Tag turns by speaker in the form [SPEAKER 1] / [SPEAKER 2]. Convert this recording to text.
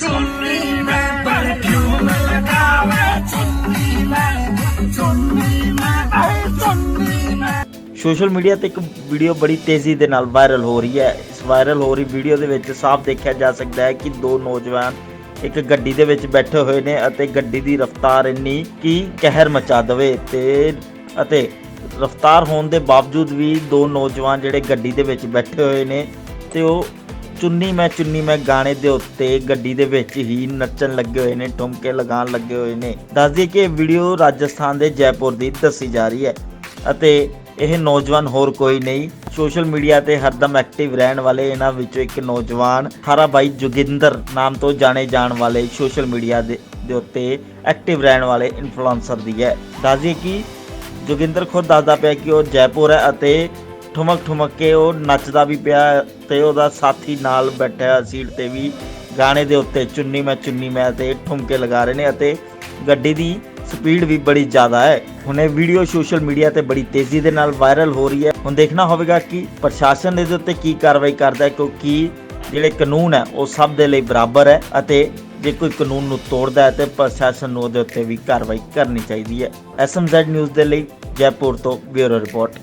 [SPEAKER 1] ਚੁੰਨੀ ਮੈਂ ਪਰਫਿਊਮ ਲਗਾਵੇ ਚੁੰਨੀ ਮੈਂ ਚੁੰਨੀ ਮੈਂ ਆਏ ਚੁੰਨੀ ਮੈਂ
[SPEAKER 2] ਸੋਸ਼ਲ ਮੀਡੀਆ ਤੇ ਇੱਕ ਵੀਡੀਓ ਬੜੀ ਤੇਜ਼ੀ ਦੇ ਨਾਲ ਵਾਇਰਲ ਹੋ ਰਹੀ ਹੈ। ਇਸ ਵਾਇਰਲ ਹੋ ਰਹੀ ਵੀਡੀਓ ਦੇ ਵਿੱਚ ਸਾਫ਼ ਦੇਖਿਆ ਜਾ ਸਕਦਾ ਹੈ ਕਿ ਦੋ ਨੌਜਵਾਨ ਇੱਕ ਗੱਡੀ ਦੇ ਵਿੱਚ ਬੈਠੇ ਹੋਏ ਨੇ ਅਤੇ ਗੱਡੀ ਦੀ ਰਫ਼ਤਾਰ ਇੰਨੀ ਕਿ ਕਹਿਰ ਮਚਾ ਦੇਵੇ ਤੇ ਅਤੇ ਰਫ਼ਤਾਰ ਹੋਣ ਦੇ ਬਾਵਜੂਦ ਵੀ ਦੋ ਨੌਜਵਾਨ ਜਿਹੜੇ ਗੱਡੀ ਦੇ ਵਿੱਚ ਬੈਠੇ ਹੋਏ ਨੇ ਤੇ ਉਹ ਚੁੰਨੀ ਮੈਂ ਚੁੰਨੀ ਮੈਂ ਗਾਣੇ ਦੇ ਉੱਤੇ ਗੱਡੀ ਦੇ ਵਿੱਚ ਹੀ ਨੱਚਣ ਲੱਗੇ ਹੋਏ ਨੇ, ਠੁਮਕੇ ਲਗਾਉਣ ਲੱਗੇ ਹੋਏ ਨੇ। ਦੱਸ ਦਈਏ ਕਿ ਇਹ ਵੀਡੀਓ ਰਾਜਸਥਾਨ ਦੇ ਜੈਪੁਰ ਦੀ ਦੱਸੀ ਜਾ ਰਹੀ ਹੈ ਅਤੇ ਇਹ ਨੌਜਵਾਨ ਹੋਰ ਕੋਈ ਨਹੀਂ, ਸੋਸ਼ਲ ਮੀਡੀਆ ਤੇ ਹਰਦਮ ਐਕਟਿਵ ਰਹਿਣ ਵਾਲੇ ਇਹਨਾਂ ਵਿੱਚੋਂ ਇੱਕ ਨੌਜਵਾਨ 18 ਬਾਈ ਜੋਗਿੰਦਰ ਨਾਮ ਤੋਂ ਜਾਣੇ ਜਾਣ ਵਾਲੇ ਸੋਸ਼ਲ ਮੀਡੀਆ ਦੇ ਦੇ ਉੱਤੇ ਐਕਟਿਵ ਰਹਿਣ ਵਾਲੇ ਇਨਫਲੂਐਂਸਰ ਦੀ ਹੈ। ਦੱਸਦੀ ਕਿ ਜੋਗਿੰਦਰ ਖੁਦ ਦੱਸਦਾ ਪਿਆ ਕਿ ਉਹ ਜੈਪੁਰ ਹੈ ਅਤੇ ਠੁਮਕ ਠੁਮਕ ਕੇ ਉਹ ਨੱਚਦਾ ਵੀ ਪਿਆ ਤੇ ਉਹਦਾ ਸਾਥੀ ਨਾਲ ਬੈਠਿਆ ਸੀਟ ਤੇ ਵੀ ਗਾਣੇ ਦੇ ਉੱਤੇ ਚੁੰਨੀ ਮੈਂ ਚੁੰਨੀ ਮੈਂ ਤੇ ਠੁਮਕੇ ਲਗਾ ਰਹੇ ਨੇ ਅਤੇ ਗੱਡੀ ਦੀ ਸਪੀਡ ਵੀ ਬੜੀ ਜ਼ਿਆਦਾ ਹੈ। ਹੁਣ ਇਹ ਵੀਡੀਓ ਸੋਸ਼ਲ ਮੀਡੀਆ ਤੇ ਬੜੀ ਤੇਜ਼ੀ ਦੇ ਨਾਲ ਵਾਇਰਲ ਹੋ ਰਹੀ ਹੈ। ਹੁਣ ਦੇਖਣਾ ਹੋਵੇਗਾ ਕਿ ਪ੍ਰਸ਼ਾਸਨ ਇਹਦੇ ਉੱਤੇ ਕੀ ਕਾਰਵਾਈ ਕਰਦਾ ਹੈ ਕਿਉਂਕਿ ਜਿਹੜੇ ਕਾਨੂੰਨ ਹੈ, ਉਹ ਸਭ ਦੇ ਲਈ ਬਰਾਬਰ ਹੈ ਅਤੇ ਜੇ ਕੋਈ ਕਾਨੂੰਨ ਨੂੰ ਤੋੜਦਾ ਹੈ ਤੇ ਪ੍ਰਸ਼ਾਸਨ ਨੂੰ ਉਹਦੇ ਉੱਤੇ ਵੀ ਕਾਰਵਾਈ ਕਰਨੀ ਚਾਹੀਦੀ ਹੈ। ਐਸਐਮਜ਼ੈਡ ਨਿਊਜ਼ ਦੇ ਲਈ ਜੈਪੁਰ ਤੋਂ ਬਿਊਰੋ ਰਿਪੋਰਟ।